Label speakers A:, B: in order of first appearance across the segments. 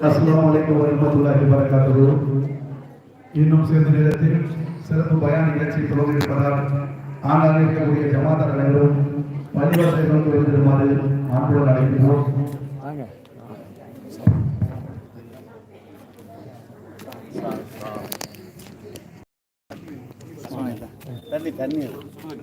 A: அஸ்லாம் வலைக்கம் வரமத்துல்லாஹி வரகாத்துஹு இன்னும் சிறிது நேரத்தில் சிறப்பு பயான் நிகழ்ச்சி தொடங்கியிருப்பதால் ஆனால் இருக்கக்கூடிய ஜமாத தலைவரும் பள்ளிவாசலை நோக்கி அன்புடன் அழைக்கிறோம்
B: தண்ணி தண்ணி.
C: சுடு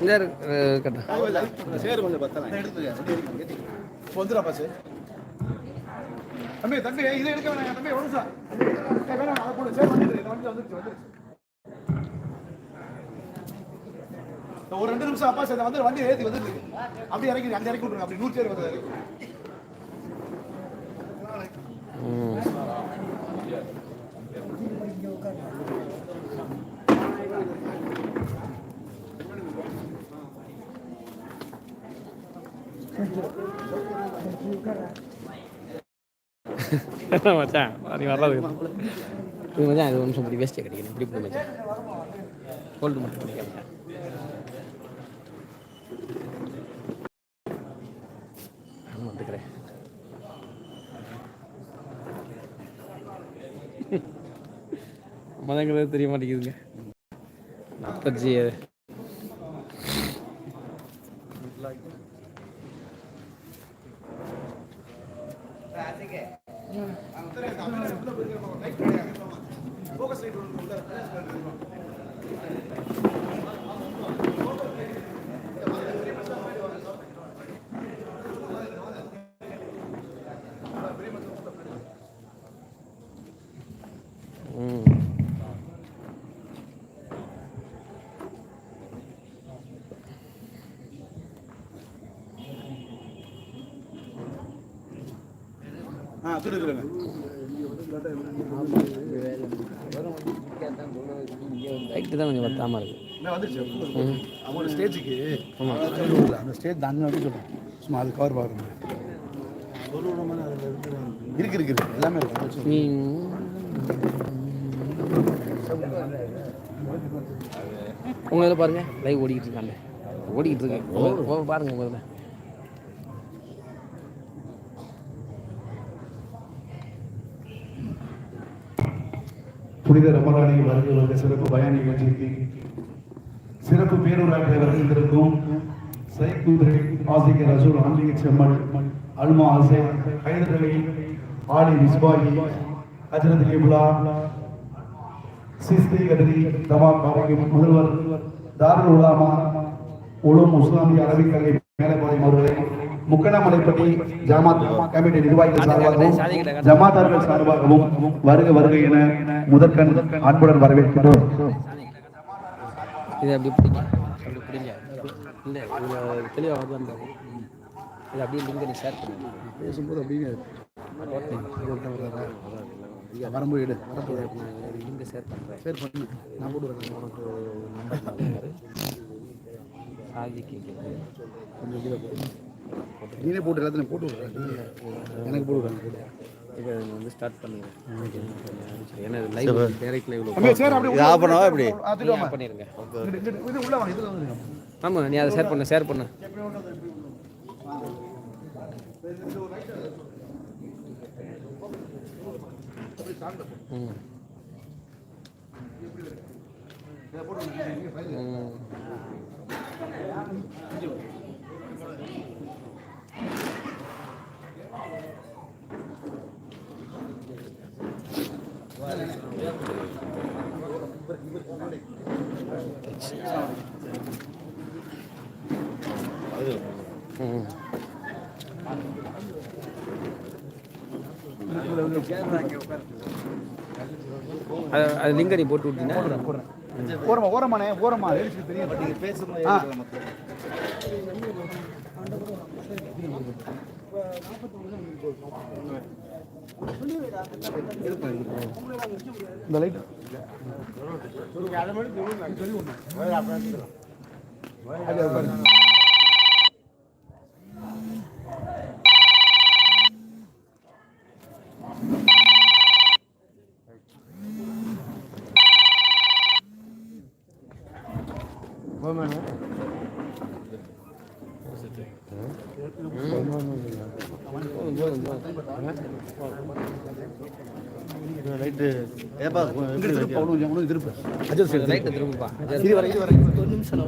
C: இந்த கட்டா
B: சேரு கொஞ்சம் பத்தலாம் வந்துடா பாசு தம்பி தம்பி இதை எடுக்க வேணாம் தம்பி ஒன்று சார் வேணாம் அதை போடு சேர் வந்துடுது இந்த வண்டி ஒரு ரெண்டு நிமிஷம் அப்பா சார் வந்து வண்டி ஏற்றி வந்துருக்கு அப்படியே இறக்கி அந்த இறக்கி விட்ருங்க அப்படி நூறு சேர் வந்து
C: ம் மச்சான்? நீ வர்றது மச்சான் இது ஒரு நிமிஷம் இப்படி வேஸ்ட்டே கிடைக்கணும் இப்படி போடு மச்சான். ஹோல்டு மட்டும் பண்ணிக்கலாம் மதங்கிறது தெரிய மாட்டேங்குதுங்க நாற்பத்தி
B: ஆ
C: லைட்டு தான் கொஞ்சம் வத்தாமல் இருக்கு.
B: நான் வந்துருச்சு?
C: ம்.
B: அவங்களோட ஸ்டேஜுக்கு அந்த ஸ்டேஜ் அப்படி சொல்கிறேன் சும்மா அது கவர் பார்க்குறேன் இருக்கு இருக்கு இருக்கு. எல்லாமே இருக்கு.
C: உங்க இதில் பாருங்க. லைவ் ஓடிக்கிட்டு இருக்காங்க. ஓடிக்கிட்டு இருக்கு. உங்க- உங்க பாருங்க உங்க இதில்.
A: புனித ரமலானை வருகை வந்த சிறப்பு பயான் நிகழ்ச்சிக்கு சிறப்பு பேருராக வருகின்றிருக்கும் சைக்குதிரை ஆசிக்க ரசூல் ஆன்மீக செம்மல் அல்மா ஆசை ஹைதரலி ஆலி மிஸ்பாகி அஜரத் கிப்லா சிஸ்தி கதரி தமா பாபாகி முதல்வர் தாருல் உலாமா உலும் இஸ்லாமிய அரபிக் கல்வி மேலப்பாளையம் அவர்களை முக்கணமலைப்பட்டி ஜமாத் கமிட்டி நிர்வாகிகள் சார்பாகவும் ஜமாத்தார்கள் சார்பாகவும் வருக வருக என முதற்கண் அன்புடன் வரவேற்கின்றோம்.
C: இதை அப்படி பிடிங்க. அப்படி பிடிங்க. இல்லை தெளிவாக வருதான் இதை. அப்படியே லிங்கை நீ ஷேர் பண்ணுங்க
B: பேசும்போது அப்படியே வரும்போது எடு. வரப்போது
C: லிங்கை ஷேர் பண்ணுறேன்
B: சரி பண்ணு. நான்
C: உனக்கு நம்பர் சாதி கேட்குது
B: கொஞ்சம் நீனே போட்டு எல்லாத்தையும் போட்டு விட்றேன். எனக்கு போட்டு
C: இப்போ வந்து ஸ்டார்ட் பண்ணிடுறேன். ஆமாம் நீ அதை ஷேர் பண்ண ஷேர் பண்ணு. ம். ம். அது அது நீ போட்டு விட்டீங்கன்னா
B: ஓரமா ஓரமாண்ணே ஓரமா. தெரியும் பட் இந்த லைட்
C: போதும் போதும்
B: ஏப்பா இங்க திருப்பு அஜர் சரி
C: லைட்டை திரும்பப்பா
B: இது
C: ஒரு நிமிஷம்